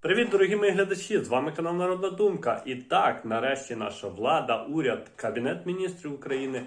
Привіт, дорогі мої глядачі! З вами канал Народна Думка. І так, нарешті, наша влада, уряд, Кабінет міністрів України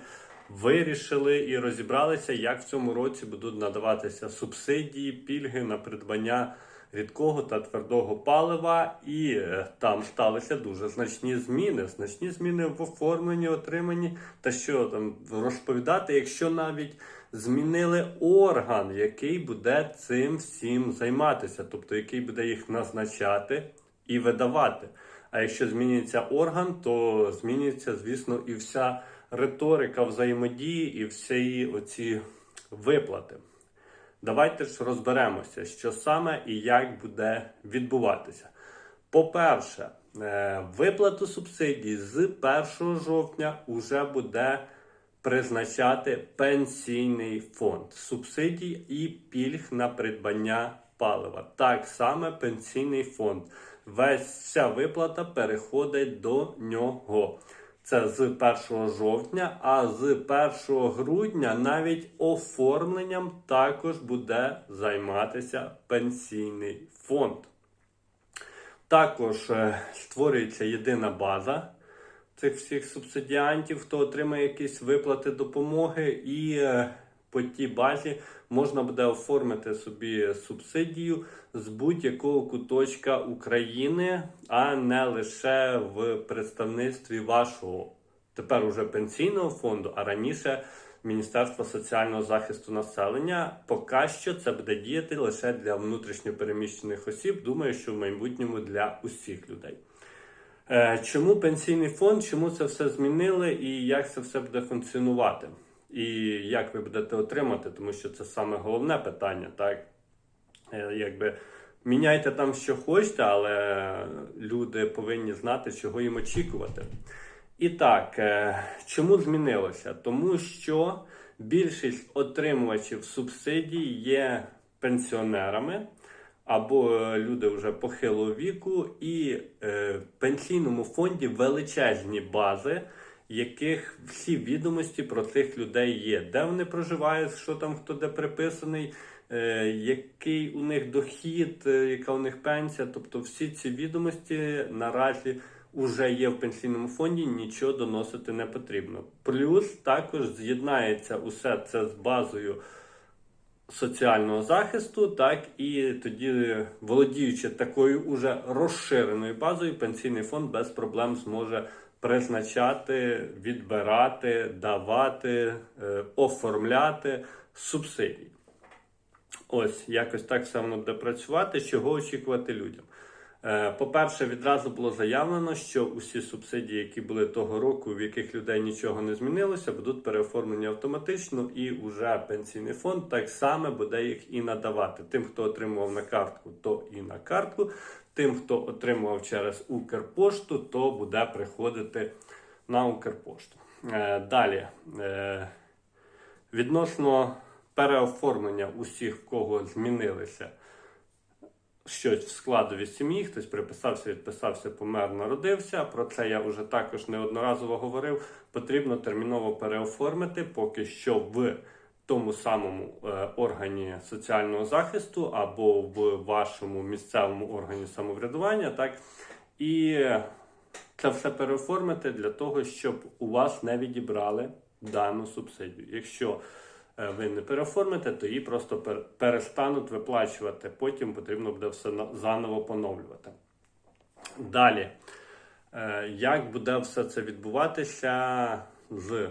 вирішили і розібралися, як в цьому році будуть надаватися субсидії, пільги на придбання рідкого та твердого палива. І е, там сталися дуже значні зміни. Значні зміни в оформленні, отриманні. Та що там розповідати, якщо навіть змінили орган, який буде цим всім займатися, тобто який буде їх назначати і видавати. А якщо змінюється орган, то змінюється, звісно, і вся риторика взаємодії, і всі оці виплати. Давайте ж розберемося, що саме і як буде відбуватися. По-перше, е, виплату субсидій з 1 жовтня уже буде призначати пенсійний фонд субсидій і пільг на придбання палива. Так само пенсійний фонд. Весь вся виплата переходить до нього. Це з 1 жовтня, а з 1 грудня навіть оформленням також буде займатися пенсійний фонд. Також е, створюється єдина база цих всіх субсидіантів, хто отримає якісь виплати допомоги, і е, по тій базі можна буде оформити собі субсидію з будь-якого куточка України, а не лише в представництві вашого тепер уже пенсійного фонду, а раніше Міністерства соціального захисту населення. Поки що це буде діяти лише для внутрішньопереміщених осіб. Думаю, що в майбутньому для усіх людей. Е, Чому пенсійний фонд, чому це все змінили і як це все буде функціонувати? І як ви будете отримати, тому що це саме головне питання, так? Е, Якби міняйте там, що хочете, але люди повинні знати, чого їм очікувати. І так, е, чому змінилося? Тому що більшість отримувачів субсидій є пенсіонерами або е, люди вже похилого віку, і е, в пенсійному фонді величезні бази, яких всі відомості про цих людей є, де вони проживають, що там хто де приписаний, е, який у них дохід, е, яка у них пенсія. Тобто всі ці відомості наразі вже є в пенсійному фонді, нічого доносити не потрібно. Плюс також з'єднається усе це з базою соціального захисту, так і тоді, володіючи такою уже розширеною базою, пенсійний фонд без проблем зможе призначати, відбирати, давати, е, оформляти субсидії. Ось якось так воно буде працювати. Чого очікувати людям? Е, По-перше, відразу було заявлено, що усі субсидії, які були того року, в яких людей нічого не змінилося, будуть переоформлені автоматично, і уже пенсійний фонд так само буде їх і надавати. Тим, хто отримував на картку, то і на картку. Тим, хто отримував через Укрпошту, то буде приходити на Укрпошту. Е, Далі. Е, Відносно переоформлення усіх, кого змінилися щось в складові сім'ї, хтось приписався, відписався, помер, народився. Про це я вже також неодноразово говорив. Потрібно терміново переоформити, поки що в тому самому е, органі соціального захисту або в вашому місцевому органі самоврядування, так і це все переоформити для того, щоб у вас не відібрали дану субсидію. Якщо ви не переоформите, то її просто перестануть виплачувати. Потім потрібно буде все заново поновлювати. Далі, Е, як буде все це відбуватися з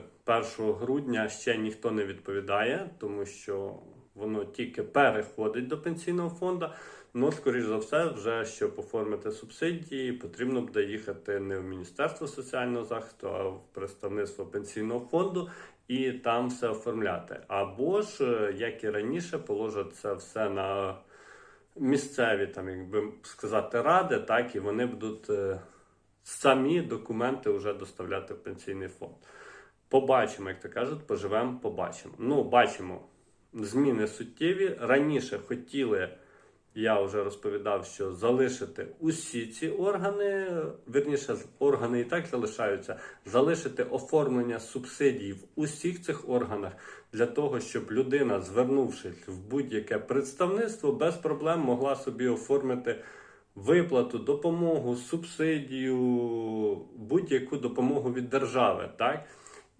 1 грудня ще ніхто не відповідає, тому що воно тільки переходить до пенсійного фонду. Ну, скоріш за все, вже щоб оформити субсидії, потрібно буде їхати не в Міністерство соціального захисту, а в представництво пенсійного фонду і там все оформляти. Або ж, е, як і раніше, положать це все на місцеві, там, як би сказати, ради, так, і вони будуть е, самі документи вже доставляти в пенсійний фонд. Побачимо, як то кажуть, поживемо, побачимо. Ну, бачимо, зміни суттєві. Раніше хотіли, я вже розповідав, що залишити усі ці органи, верніше, органи і так залишаються, залишити оформлення субсидій в усіх цих органах для того, щоб людина, звернувшись в будь-яке представництво, без проблем могла собі оформити виплату, допомогу, субсидію, будь-яку допомогу від держави, так?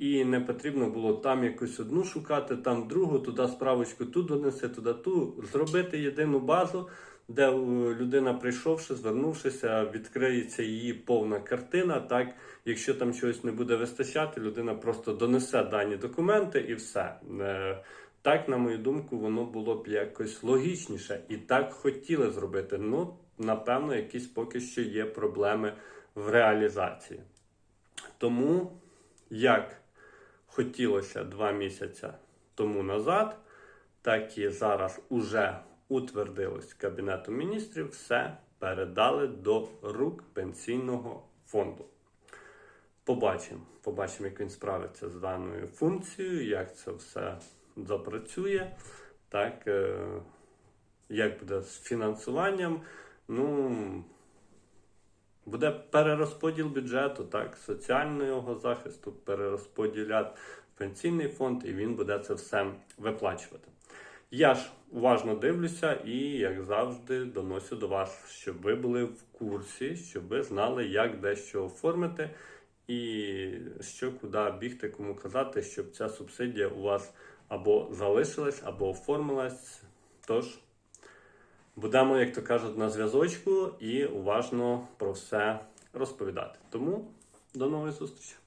І не потрібно було там якусь одну шукати, там другу, туди справочку, ту донеси, туди ту. Зробити єдину базу, де е, людина, прийшовши, звернувшися, відкриється її повна картина. Так, якщо там чогось не буде вистачати, людина просто донесе дані документи і все. Е, Так, на мою думку, воно було б якось логічніше і так хотіли зробити. Ну, напевно, якісь поки що є проблеми в реалізації. Тому, як хотілося два місяці тому назад, так і зараз уже утвердилось Кабінетом міністрів, все передали до рук пенсійного фонду. Побачимо, побачимо, як він справиться з даною функцією, як це все запрацює, так, е, як буде з фінансуванням. Ну, буде перерозподіл бюджету, так, соціального захисту, перерозподіляти пенсійний фонд, і він буде це все виплачувати. Я ж уважно дивлюся і, як завжди, доношу до вас, щоб ви були в курсі, щоб ви знали, як дещо оформити і що куди бігти, кому казати, щоб ця субсидія у вас або залишилась, або оформилась. Тож будемо, як то кажуть, на зв'язочку і уважно про все розповідати. Тому до нової зустрічі!